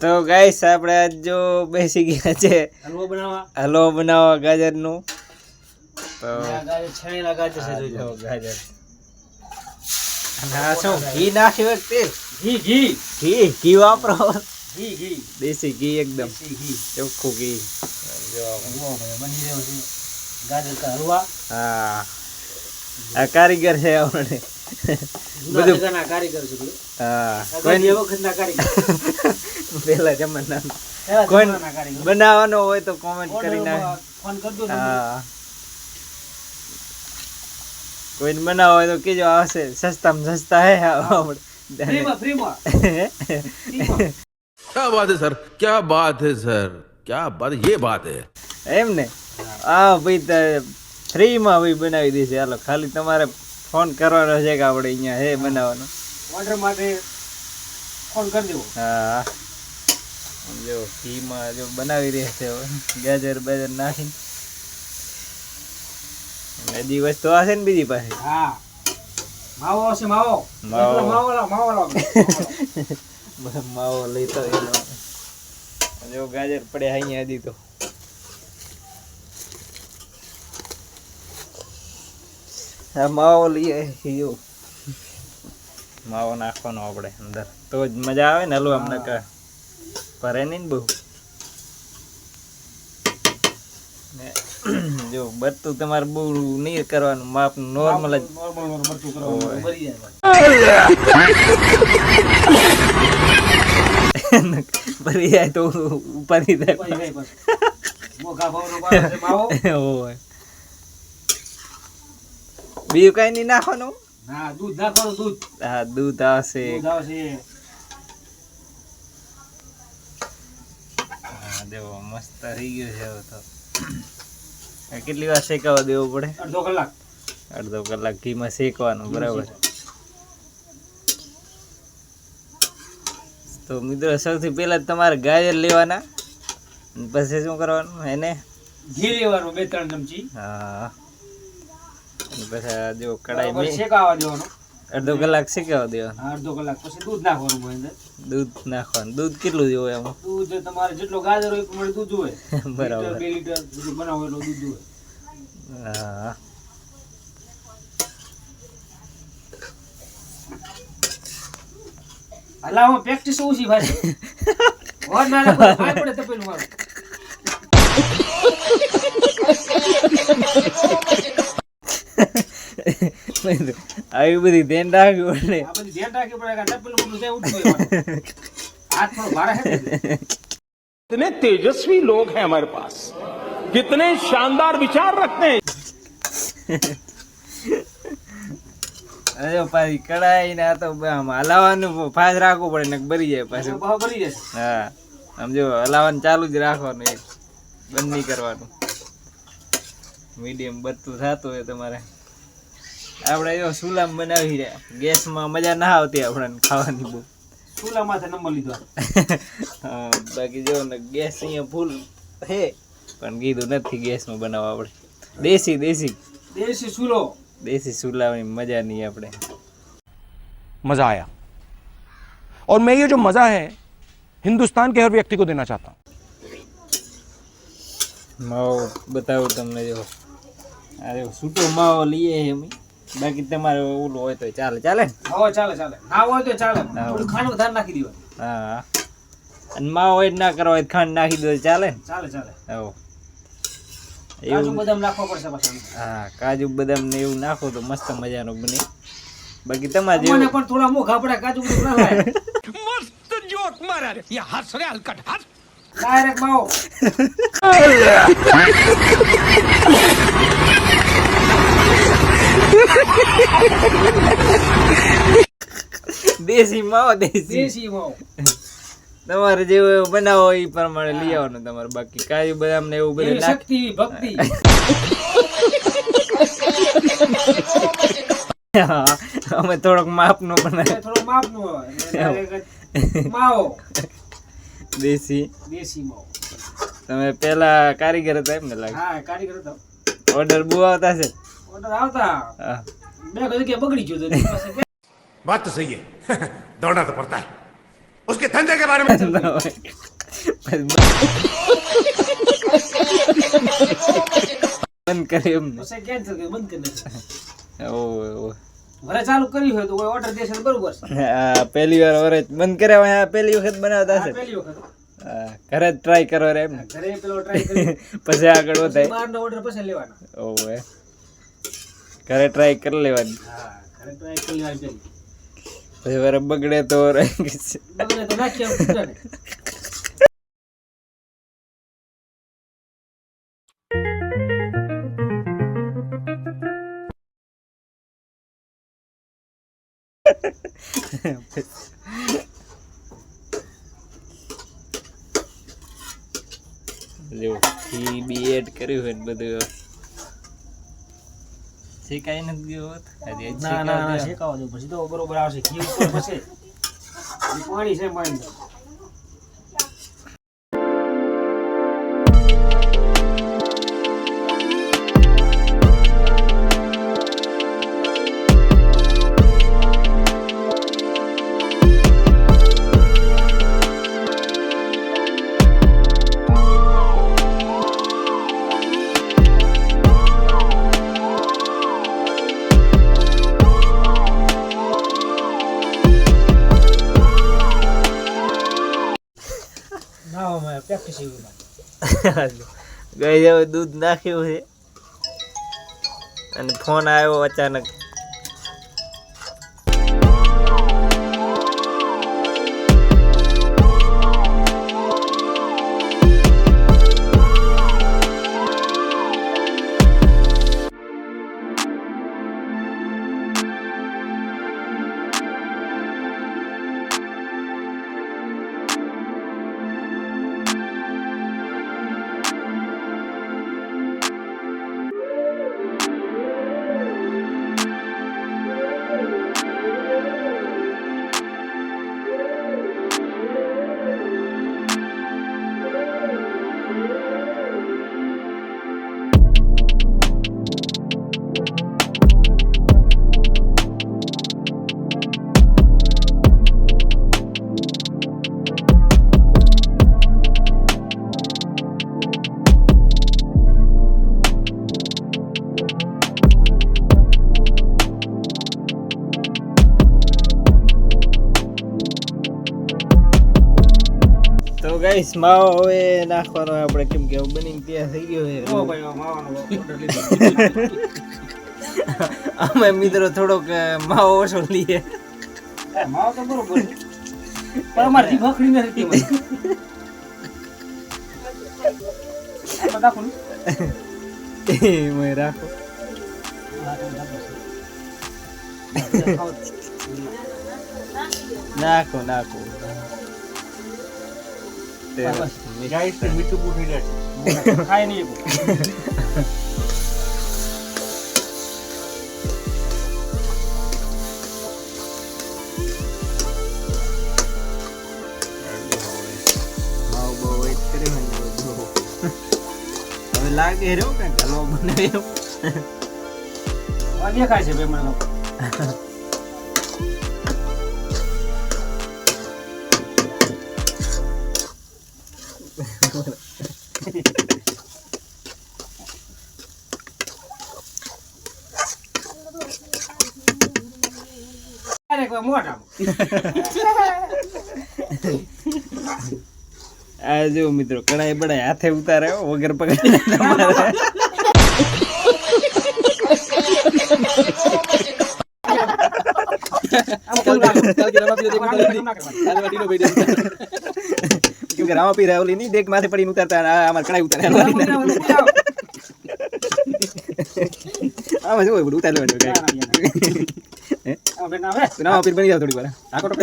તો ગાઈસ આપણે આજ જો બેસી ગયા છે. હલવો બનાવવા. હલવો બનાવવા ગાજરનું. તો ગાજર છણેલા ગાજર છે. ગાજર. અને આ શું ઘી નાખ્યું એક તેલ ઘી ઘી. ઘી ઘી વાપરો. ઘી ઘી. દેશી ઘી એકદમ. ઘી. ચોખ્ખું ઘી. જો બની રહ્યો છે. ગાજર કા હલવા. હા. આ કારીગર છે આપણે. બધું જગાના કારીગર છે બધું. હા આ કોઈ ગાંધી વખતના કારીગર પેલા જમાના પહેલા કોઈ જમાનાના કારીગર. બનાવવાનો હોય તો કોમેન્ટ કરી ઓર્ડરમાં નાખ ફોન કરજો ને હા કોઈને બનાવો હોય તો કીજો આવશે સસ્તામાં સસ્તા હે આપણે ફ્રીમાં ફ્રીમાં ફ્રીમાં. क्या बात है सर क्या बात है सर क्या बात ये बात है એમ ને હા ભાઈ તો ફ્રીમાં ભાઈ બનાવી દેશે હાલો ખાલી તમારે ફોન કરવાનો છે કે આપણે અહીંયા હે બનાવવાનો? ઓર્ડર માટે ફોન કરી દેવો. હા. જો ઘીમાં જો બનાવી રહ્યા છે ગાજર બાજર નાખીને. અને હજી હશે ને બીજી પાસે હા. માવો હશે માવો. માવો. માવો માવો. માવો લેતો એનો. જો ગાજર પડે અહીંયા હજી તો. માવો લઈએ જો. માવો નાખવાનો આપણે અંદર. તો જ મજા આવે ને હલવા અમને કા ભરે નહીં ને બહુ. ને જો બધું તમારે બહુ નહીં કરવાનું માપ નોર્મલ જ. નોર્મલ કરો ભરી જાય. ભરી જાય તો ઉપાડી થાય. જાય. ભાવનો માવો હોય બીજું કઈ નહીં નાખવાનું હા દૂધ નાખવાનું દૂધ. હા દૂધ આવશે. દૂધ આવશે. હા મસ્ત થઈ ગયું છે હવે તો. કેટલી વાર શેકાવા દેવો પડે? અડધો કલાક. અડધો કલાક ઘીમાં શેકવાનું બરાબર. તો મિત્રો સૌથી પહેલા તમારે ગાજર લેવાના. પછી શું કરવાનું એને? ઘી લેવાનું બે ત્રણ ચમચી. હા. પછી જો કડાઈ મેં શેકાવા દેવાનું. અડધો કલાક શેકાવા દેવાનું. અડધો કલાક પછી દૂધ નાખવાનું અંદર. દૂધ નાખવાનું. દૂધ કેટલું જોવે એમાં? દૂધ તમારે જેટલો ગાજર હોય પ્રમાણે દૂધ હોય. બરાબર. બે લીટર બધું બનાવો એટલું દૂધ હોય. હા. હલાવવામાં પ્રેક્ટિસ ઓછી ભાઈ? વર ના ભાઈ પડે તપેલું મારું. આવી બધી ધ્યાન રાખવું પડે આ બધું ધ્યાન રાખવું પડે કે આ તપેલું બધું જાય ઉઠતું રહેવાનું. હાથ થોડો ભારે છે ને. कितने तेजस्वी लोग हैं हमारे पास कितने शानदार विचार रखते हैं અરે પાછી કડાઈ ને આ તો આમ હલાવવાનું ફાસ રાખવું પડે ને બરી જાય પાછું ભાવ ભરી જશે હા આમ જો હલાવવાનું ચાલુ જ રાખવાનું એક બંધ નહીં કરવાનું મીડિયમ બધું થતું હોય તમારે આપણે જો સુલામ બનાવી રહ્યા ગેસમાં મજા ના આવતી આપણને ખાવાની બહુ ચૂલા માથે નંબર લીધો હા, બાકી જો ને ગેસ અહીંયા ફૂલ છે પણ કીધું નથી ગેસમાં બનાવવા આપણે દેશી દેશી દેશી ચૂલો દેશી ચૂલાની મજા નહીં આપણે मजा आया और मैं ये जो मजा है हिंदुस्तान के हर व्यक्ति को देना चाहता हूं માવો બતાવું તમને જો આ જો છૂટો માવો લઈએ છીએ અમે બાકી તમારે ઓલું હોય તો ચાલે. ચાલે? હા ચાલે ચાલે. ના હોય તો ચાલે. ખાંડ વધારે નાખી દીધું હા. અને માં હોય ના કરવા હોય ખાંડ નાખી દો ચાલે? ચાલે ચાલે. હો એવું. બદામ નાખવા હા કાજુ બદામ ને એવું નાખો તો મસ્ત મજાનું બને. બાકી તમારે જેવું પણ થોડા મોખ આપડા કાજુ બદામ મસ્ત જોક મારા. રે હલકટ હસ ડાયરેક્ટ દેશી માવો દેશી. દેશી માવો. તમારે જેવું એવું બનાવો એ પ્રમાણે લઈ આવવાનું તમારે બાકી. કાજુ બદામ ને એવું બધું શક્તિ ભક્તિ. અમે થોડોક માપનો બનાવે. થોડો માપનું હોય. એટલે direct માવો. દેશી. દેશી માવો. તમે પેલા કારીગર હતા એમ ને લાગે. હા કારીગર હતા. ઓર્ડર બહુ આવતા છે ઓર્ડર આવતા. હા. બે કદી કે બગડી ગયો તો એની પાસે बात तो सही है दौड़ना तो पड़ता है उसके धंधे के बारे में ના હોય. બંધ કરી એમ પછી cancel કર્યું, બંધ કરી નાખ્યું. ઓવે, ઓવે. ઘરે ચાલુ કર્યું હોય તો કોઈ order દેશે તો બરોબર છે આ પહેલી વાર વરસ બંધ કર્યા હોય આ પહેલી વખત બનાવતા આ હશે પહેલી વખત હા, ઘરે જ ટ્રાય કરો રે એમ ને. ઘરે પેલો try કર્યો. પછી આગળ વધાય બહારનો order પછી લેવાનો ઓવે ઘરે ટ્રાય કરી લેવાની. ઘરે પછી વારે બગડે તો બગડે બી એડ કર્યું હોય ને બધું. શીખાઈ નથી ગયો ના ના ના શેકાવા દો પછી તો બરોબર આવશે. ઘી ઉપર પછી. પાણી છે પાણી. પ્રેક્ટિસ ગઈ હવે દૂધ નાખ્યું છે. અને ફોન આવ્યો અચાનક. તો ગાઈસ માવો હવે નાખવાનો આપણે કેમ કે હવે બનીને તૈયાર થઈ ગયો ઓ છે ભાઈ માવાનો order લીધો અમે મિત્રો થોડોક અ, માવો ઓછો લઈએ એ માવો તો બરોબર છે પણ અમારે જીભ હખડી નથી તેમાં. આમાં નાખો ને. એમાં રાખો હા, તો નાખો. ખાઓ. નાખો નાખો તે બસ. મીઠું ખાય નહીં લાગે રહ્યો કે ગલો બને આ દેખાય છે ભાઈ મને આ જો મિત્રો કડાઈ બડાઈ હાથે ઉતારે હો, વગર પકડી તમારે. કેમ કે રામા પીર ઓલી ની ડેક માથે પડીને ઉતારતા અને કડાઈ ઉતારે. આમાં ઉતારી લેવાનું ના, પીર બની જાવ થોડી વાર આખો તો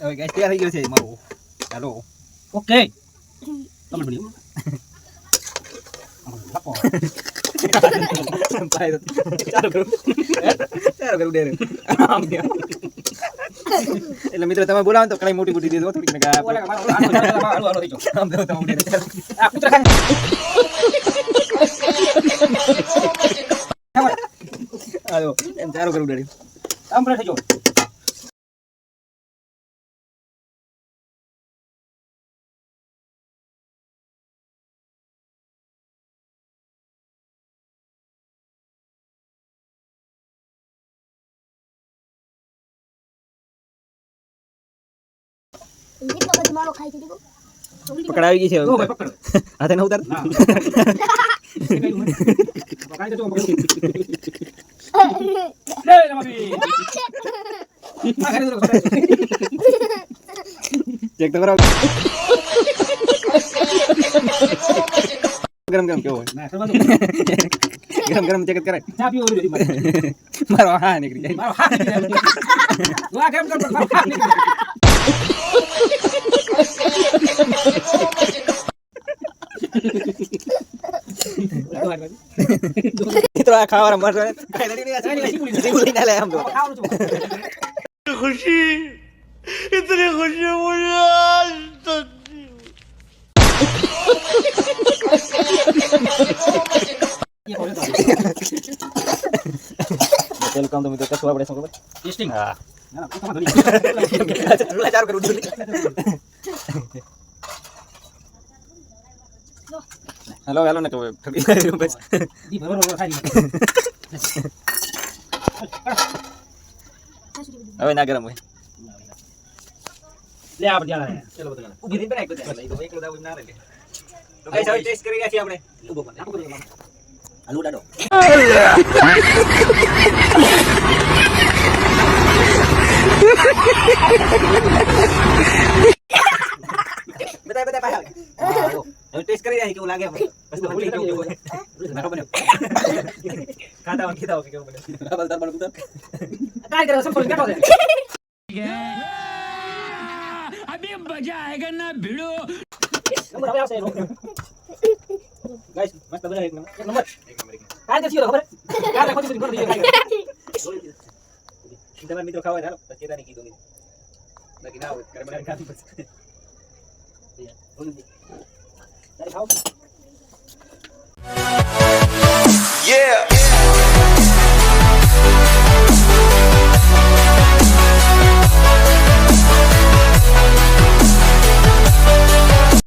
હવે ગેસ તૈયાર થઈ ગયો છે મારો ચાલો ઓકે તમે ડેરે એટલે મિત્રો તમે બોલાવો તો કઈ મોટી મોટી દીધો થોડીક ને કે આ ઓલા મારો હાલો હાલો હાલો હાલો થઈ જાઓ. આમ દઉં તો હું ડેરે ચાલો. આ કૂતરા ખાય હાલો એમ ચારો કરું ડેરે મારો ખાઈ દીધો પકડાવી ગઈ છે જો હાથે ન ઉતાર. ના. પકડાઈ દેજો પકડ લે રમાબી આ ઘરે દેજો ચેક તો કરાવ ગરમ ગરમ કેવો હોય ના કરવા દો ગરમ ગરમ ચેક જ કરાય ચા પીવો ઓલી મારે મારો હા નીકળી જાય મારો હાથ નીકળી જાય. વાહ કેમ કર મારો હાથ નીકળી જાય. મિત્રો આ ખાવાના મરસો ને ખાઈ લેડી નહીં આ શીકુલી ને. ના લે આમ જો ખાવાનું છું. એ ખોલે તો. મિત્રો કશું આપણે શું ખબર ટેસ્ટિંગ હા ના ના તમારે ધણી. ચૂલા ચાલુ કરવું જોઈએ હેલો હેલો ને કહું બસ ઈ ભરવાનો ઓલો ખાઈ. હવે ના ગરમ હોય લે આપણે જ્યાં લાયા. ચલો બધા ઊભી રહીને બનાવી બધા એકલો દાવ ના રહે તો ગાઈસ હવે ટેસ્ટ કરી રહ્યા છીએ આપણે ઊભો. આપો. આલુ ડાડો બતાય બતાય પાછા હા જો હવે ટેસ્ટ કરી રહ્યા છીએ કેવું લાગે આપણે બસ ભૂલી ગયું કેવું નાખો બન્યો ખાતા હોય કીધા હોય કેવું બન્યો ડબલ ડબલ ઉતર કાંઈ કરે સંપર્ક બેઠો છે નંબર હવે આવશે એનો. ગાઈસ મસ્ત બનાવી એક નંબર એક નંબર. કાંઈ નથી ખબર કાંઈ ખોટી ખોટી ખોટી ખોટી. તમારા મિત્રો ખાવા ચાલો પછી કેતા નહીં કીધું નહીં બાકી ના હોય ઘરે બનાવીને ખાધી પછી Yeah.